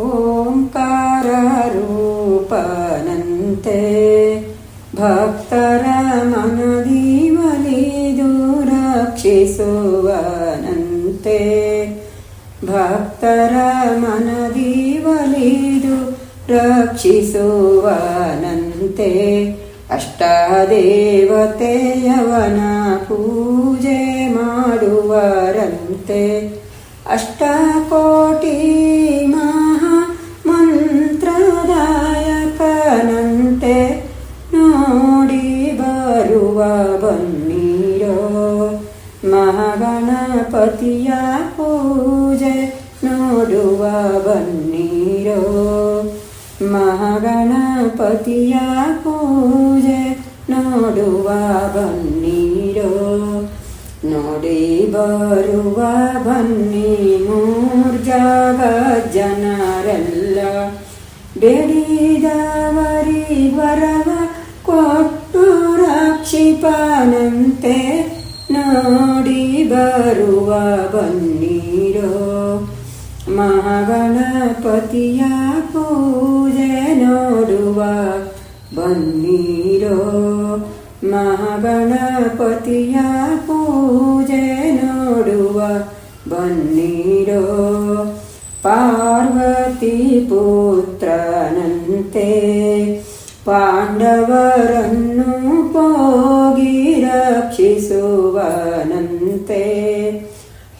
ಓಂಕಾರ ರೂಪನಂತೆ ಭಕ್ತರ ಮನದಿ ಒಲಿದು ರಕ್ಷಿಸುವನಂತೆ ಭಕ್ತರ ಮನದಿ ಒಲಿದು ರಕ್ಷಿಸುವನಂತೆ ಅಷ್ಟದೇವತೆಯವನ ಪೂಜೆ ಮಾಡುವರಂತೆ ಅಷ್ಟಕೋಟಿ ಮಹಾ ಮಹಾಗಣಪತಿಯ ಪೂಜೆ ನೋಡುವ ಬನ್ನೀರೋ. ಮಹಾಗಣಪತಿಯ ಪೂಜೆ ನೋಡುವ ಬನ್ನೀರೋ. ನೋಡಿ ಬರುವ ಬನ್ನಿ ಮೂರ್ಜಾಗ ಜನರೆಲ್ಲ ಬೇಡಿದವರಿ ಬರವ ಕೊಟ್ಟು ರಕ್ಷಿಪನಂತೆ ನೋಡಿ ಬರುವ ಬನ್ನೀರೋ ಮಹಾಗಣಪತಿಯ ಪೂಜೆ ನೋಡುವ ಬನ್ನೀರೋ ಮಹಾಗಣಪತಿಯ ಪೂಜೆ ನೋಡುವ ಬನ್ನೀರೋ ಪಾರ್ವತಿ ಪುತ್ರನಂತೆ ಪಾಂಡವರನ್ನು ಹೋಗಿ ರಕ್ಷಿಸುವನಂತೆ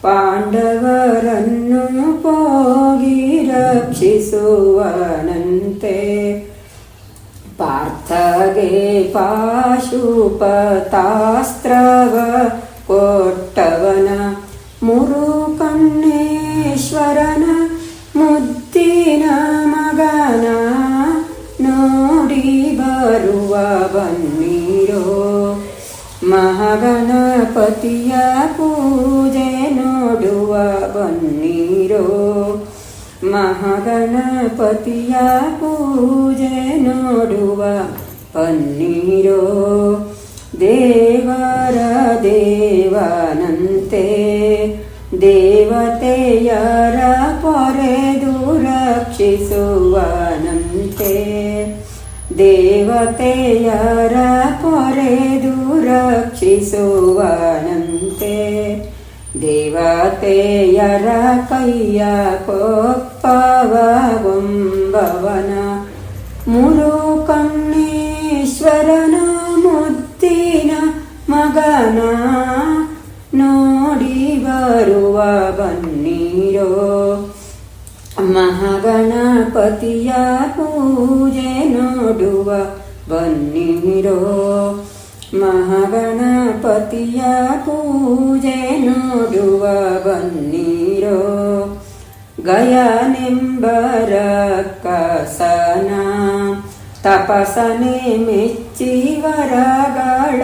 ಪಾಂಡವರನ್ನು ಹೋಗಿ ರಕ್ಷಿಸುವನಂತೆ ಪಾರ್ಥಗೆ ಪಾಶುಪತಾಸ್ತ್ರವ ಕೊಟ್ಟವನ ಮುರುಕಣ್ಣೇಶ್ವರನ ಮಹಾಗಣಪತಿಯ ಪೂಜೆ ನೋಡುವ ಬನ್ನೀರೋ. ಮಹಾಗಣಪತಿಯ ಪೂಜೆ ನೋಡುವ ಪನ್ನೀರೋ ದೇವರ ದೇವನಂತೆ ದೇವತೆಯರ ಪೊರೆದು ರಕ್ಷಿಸುವನಂತೆ ದೇವತೆಯರ ಪೊರೆದು ರಕ್ಷಿಸುವನಂತೆ ದೇವತೆಯರ ಕೈಯ ಮುರು ಮುರುಕಣ್ಣೇಶ್ವರನ ಮುದ್ದಿನ ಮಗನ ನೋಡಿ ಬರುವ ಬನ್ನೀರೋ ಮಹಾಗಣಪತಿಯ ಪೂಜೆ ನೋಡುವ ಬನ್ನೀರೋ ಮಹಾಗಣಪತಿಯ ಪೂಜೆ ನೋಡುವ ಬನ್ನೀರೋ ಗಯನೆಂಬರ ಕಸನ ತಪಸನೆ ಮೆಚ್ಚಿ ವರಗಳ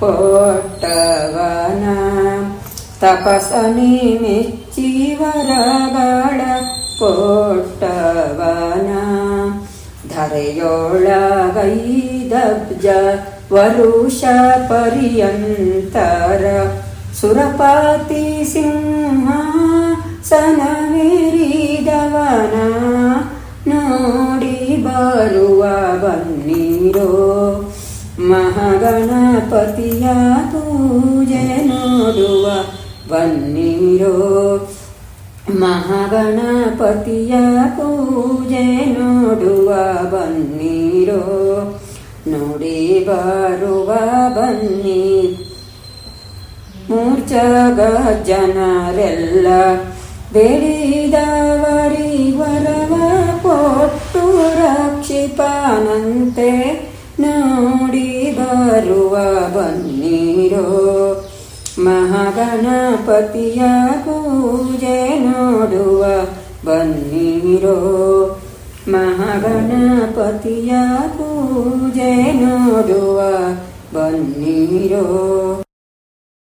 ಕೊಟ್ಟವನ ತಪಸನೆ ಮೆಚ್ಚಿ ವರಗಳ ಕೊಟ್ಟವನ ಧರೆಯೊಳಗೈದಬ್ಜ ವರುಷ ಪರ್ಯಂತರ ಸುರಪತಿ ಸಿಂಹ ಸನವಿರಿದವನ ನೋಡಿ ಬರುವ ಬನ್ನಿರೋ ಮಹಾಗಣಪತಿಯ ಪೂಜೆ ನೋಡುವ ಬನ್ನಿರೋ ಮಹಾಗಣಪತಿಯ ಪೂಜೆ ನೋಡುವ ಬನ್ನೀರೋ ಬರುವ ಬನ್ನಿ. ಮೂರ್ಛಗ ಜನರೆಲ್ಲ ಬೇಡಿದವರಿ ವರವ ಕೊಟ್ಟು ರಕ್ಷಿಪನಂತೆ ನೋಡಿ ಬರುವ ಬನ್ನಿರೋ ಮಹಾಗಣಪತಿಯ ಪೂಜೆ ನೋಡುವ ಬನ್ನೀರೋ. ಮಹಾಗಣಪತಿಯ ಪೂಜೆ ನೋಡುವ ಬನ್ನೀರೋ